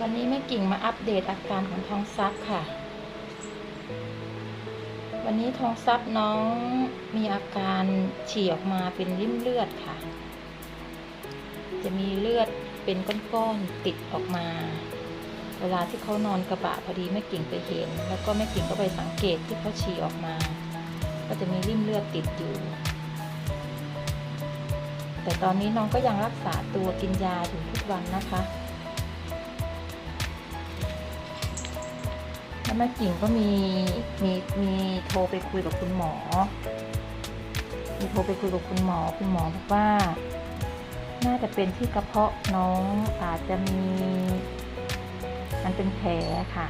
วันนี้แม่กิ่งมาอัปเดตอาการของทองซับค่ะ วันนี้ทองซับน้องมีอาการฉี่ออกมาเป็นริ่มเลือดค่ะ จะมีเลือดเป็นก้อนๆติดออกมา เวลาที่เขานอนกระบะพอดีแม่กิ่งไปเห็น แล้วก็แม่กิ่งก็ไปสังเกตที่เขาฉี่ออกมา ก็จะมีริ่มเลือดติดอยู่ แต่ตอนนี้น้องก็ยังรักษาตัวกินยาอยู่ทุกวันนะคะ แล้วแม่กิ่งก็มีมีมีโทรไปคุยกับคุณหมอ มีโทรไปคุยกับคุณหมอ คุณหมอบอกว่า น่าจะเป็นที่กระเพาะน้องอาจจะมีมันเป็นแผลค่ะ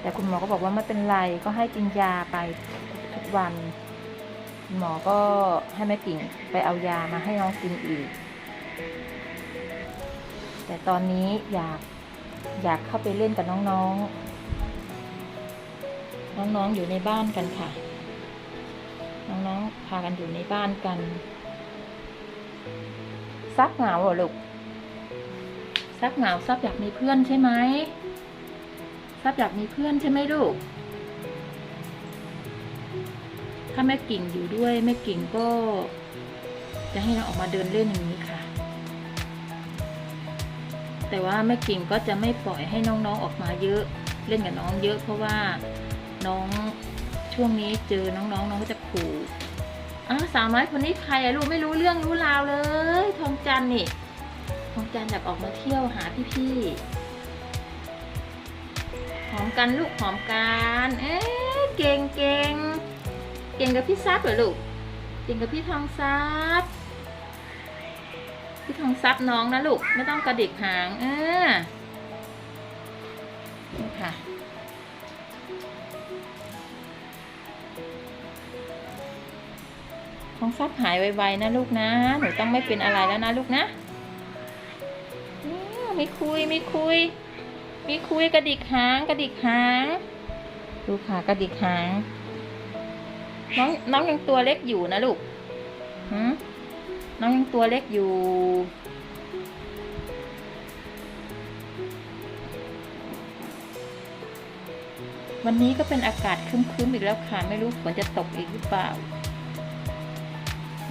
แต่คุณหมอก็บอกว่าไม่เป็นไรก็ให้กินยาไปทุกวันคุณหมอก็ให้แม่กิ่งไปเอายามาให้น้องกินอีก แต่ตอนนี้อยาก อยากเข้าไปเล่นกับน้องๆ น้องๆอยู่ในบ้านกันค่ะ น้องๆพากันอยู่ในบ้านกัน ซักเหงาเหรอลูกซักเหงาซับอยากมีเพื่อนใช่ไหมซับอยากมีเพื่อนใช่ไหมลูก ถ้าแม่กิ่งอยู่ด้วยแม่กิ่งก็ จะให้น้องออกมาเดินเล่นอย่างนี้ แต่ว่าแม่กิ่งก็จะไม่ปล่อยให้น้องๆออกมาเยอะ เล่นกับน้องเยอะเพราะว่าน้องช่วงนี้เจอน้องๆน้องก็จะขู่อ้าวสาวน้อยคนนี้ใครอะลูกไม่รู้เรื่องรู้ราวเลย ทองจันนี่ทองจันอยากออกมาเที่ยวหาพี่ๆหอมกันลูกหอมกันเอ๊ะเก่งเก่งเก่งกับพี่ซับเหรอลูกเก่งกับพี่ทองซับ พี่ทองซับน้องนะลูก ไม่ต้องกระดิกหางเออนี่ค่ะ ทองซับหายไวๆนะลูกนะ หนูต้องไม่เป็นอะไรแล้วนะลูกนะเนี่ยมีคุยมีคุย มีคุยกระดิกหางกระดิกหางดูค่ะกระดิกหาง น้องน้องยังตัวเล็กอยู่นะลูกหืม น้องยังตัวเล็กอยู่ วันนี้ก็เป็นอากาศครึ้มๆอีกแล้วค่ะ ไม่รู้ฝนจะตกอีกหรือเปล่า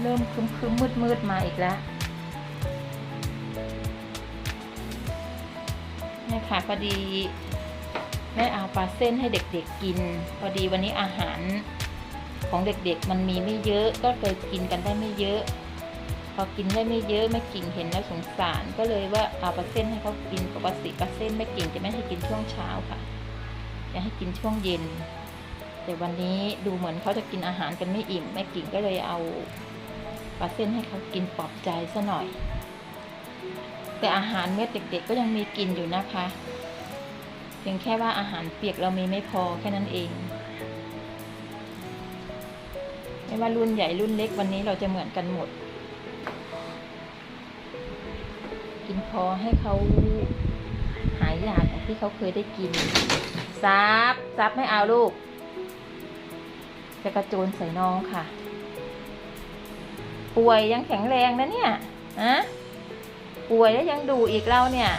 เริ่มครึ้มๆมืดๆมาอีกแล้วนี่ค่ะพอดีแม่เอาปลาเส้นให้เด็กๆกิน พอดีวันนี้อาหารของเด็กๆมันมีไม่เยอะก็เลยกินกันได้ไม่เยอะ พอกินได้ไม่เยอะแม่กิ่งเห็นแล้วสงสาร ก็เลยว่าเอาปลาเส้นให้เขากินปกติปลาเส้นแม่กิ่งจะไม่ให้กินช่วงเช้าค่ะจะให้กินช่วงเย็น แต่วันนี้ดูเหมือนเขาจะกินอาหารกันไม่อิ่มแม่กิ่งก็เลยเอาปลาเส้นให้เขากินปลอบใจซะหน่อย แต่อาหารเม็ดเด็กๆก็ยังมีกินอยู่นะคะเพียงแค่ว่าอาหารเปียกเรามีไม่พอแค่นั้นเองไม่ว่ารุ่นใหญ่รุ่นเล็กวันนี้เราจะเหมือนกันหมด อให้เขาหายอยากของที่เขาเคยได้กินซับซับไม่เอาลูก จะกระโจนใส่น้องค่ะ ป่วยยังแข็งแรงนะเนี่ยนะป่วยแล้วยังดูอีกเราเนี่ย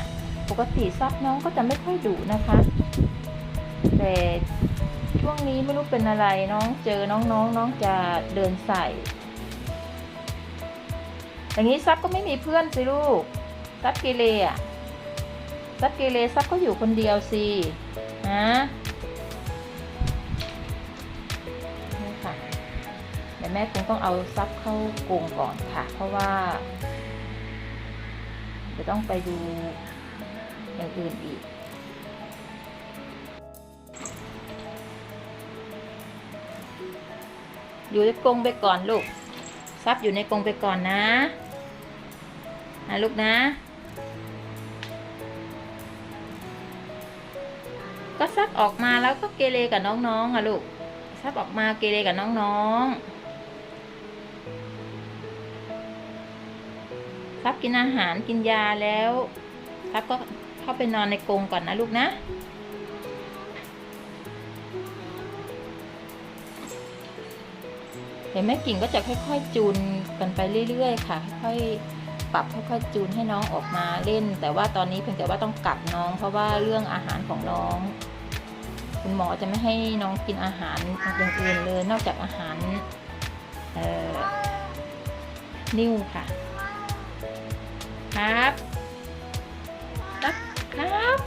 ปกติซับน้องก็จะไม่ค่อยดุนะคะ แต่ช่วงนี้ไม่รู้เป็นอะไรน้องเจอน้องๆนน้องจะเดินใส่อย่างนี้ซับก็ไม่มีเพื่อนสิลูก ซับเกเรอะซับเกเรซับก็อยู่คนเดียวสิฮะนี่ค่ะเดี๋ยวแม่คงต้องเอาซับเข้ากรงก่อนค่ะ เพราะว่าจะต้องไปดูอย่างอื่นอีก อยู่ในกรงไปก่อนลูก ซับอยู่ในกรงไปก่อนนะนะลูกนะ ก็ซับออกมาแล้วก็เกเรกับน้องๆอะลูกซับออกมาเกเรกับน้องๆซับกินอาหารกินยาแล้วซับก็เข้าไปนอนในกรงก่อนนะลูกนะเดี๋ยวแม่กิ่งก็จะค่อย ๆ จูนกันไปเรื่อยๆ ค่ะ ค่อยๆ ปรับค่อยๆจูนให้น้องออกมาเล่น แต่ว่าตอนนี้เพียงแต่ว่าต้องกัดน้อง เพราะว่าเรื่องอาหารของน้อง คุณหมอจะไม่ให้น้องกินอาหารอย่างอื่นเลย นอกจากอาหารนิ่วค่ะ ครับซับครับ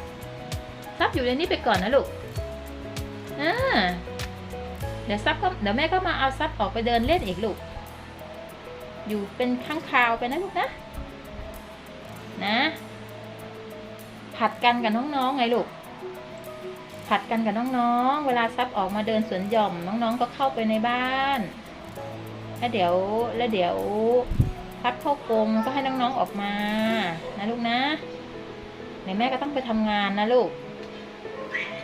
ซับอยู่ในนี้ไปก่อนนะลูกอ่าเดี๋ยวซับก็เดี๋ยวแม่ก็มาเอาซับออกไปเดินเล่นอีกลูก อยู่เป็นข้างคาวไปนะลูกนะ นะ ผัดกันกับน้องๆไงลูก ผัดกันกับน้องๆ เวลาซับออกมาเดินสวนหย่อมน้องๆก็เข้าไปในบ้านแล้วเดี๋ยวแล้วเดี๋ยวซับเข้ากรงก็ให้น้องๆออกมา นะลูกนะเดี๋ยวแม่ก็ต้องไปทำงานนะลูก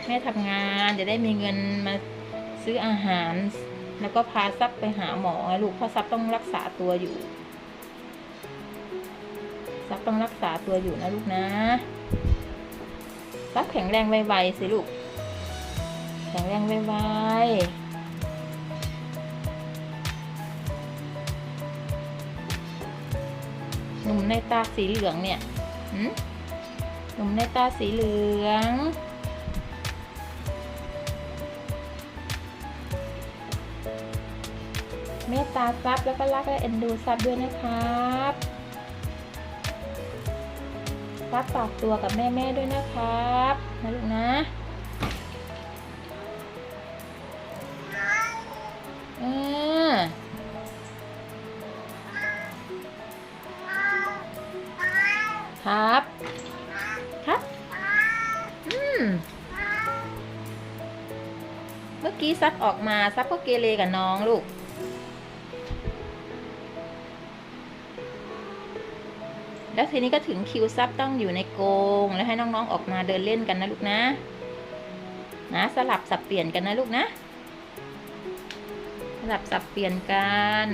แม่ทำงานจะได้มีเงินมาซื้ออาหาร แล้วก็พาซับไปหาหมอไงลูกเพราะซับต้องรักษาตัวอยู่ ซับต้องรักษาตัวอยู่นะลูกนะ ซับแข็งแรงไวๆสิลูก แข็งแรงไวๆหนุ่มในตาสีเหลืองเนี่ยหืมหนุ่มในตาสีเหลือง เมตตาซับแล้วก็รักและเอ็นดูซับด้วยนะครับซับฝากตัวกับแม่ๆด้วยนะครับนะลูกนะครับครับอืมเมื่อกี้ซับออกมาซับก็เกเรกับน้องลูก แล้วทีนี้ก็ถึงคิวซับต้องอยู่ในกรงแล้วให้น้องๆออกมาเดินเล่นกันนะลูกนะ นะสลับสับเปลี่ยนกันนะลูกนะ สลับสับเปลี่ยนกัน